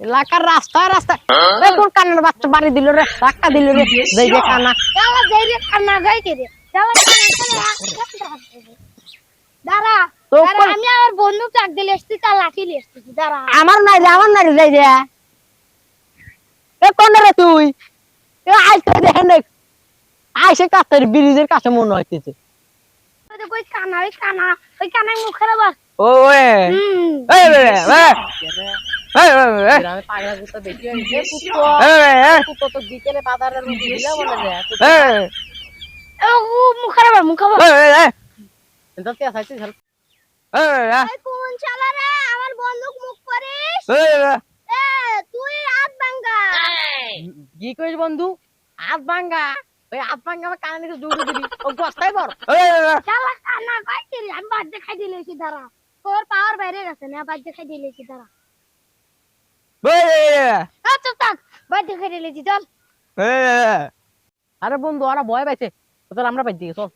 এলাকার রাস্তা রাস্তা। এ কোন কানের বাচ্চা বাড়ি দিল রে? ধাক্কা দিল রে? যাই রে কানা। চালা যাই রে কান্না গাই কে রে? চালা দাঁড়া আমি আমার বন্ধু চাক দিলে এসছি তার লাঠি নিয়ে এসছি দাঁড়া। আমার নাই রে আমার নাই রে যাই রে এ কোন রে তুই? এ আইছে দেখেন দেখ আইসে কাছের ব্রিজের কাছে মনে হইতেছে। ওই কানা ওই কানা ওই কানার মুখের বাস ও এ এ এ আমার বন্দুক মুখ করিস তুই হাত ভাঙ্গা। কি কইস বন্ধু? হাত ভাঙ্গা। ওই হাত ভাঙ্গা আমার কানে নিচে জুড়ে দিবি। ও গস্তাই বড় চালা কানা গাই কে রে আমি বাদ দেখাই দিলেছি দাঁড়া। তোর পাওয়ার বাইরে গেছে না বাদ দেখাই দিলেছি দাঁড়া। আরে বন্ধু আরও ভয় পাইছে। তোর আমরা পাইছি চল।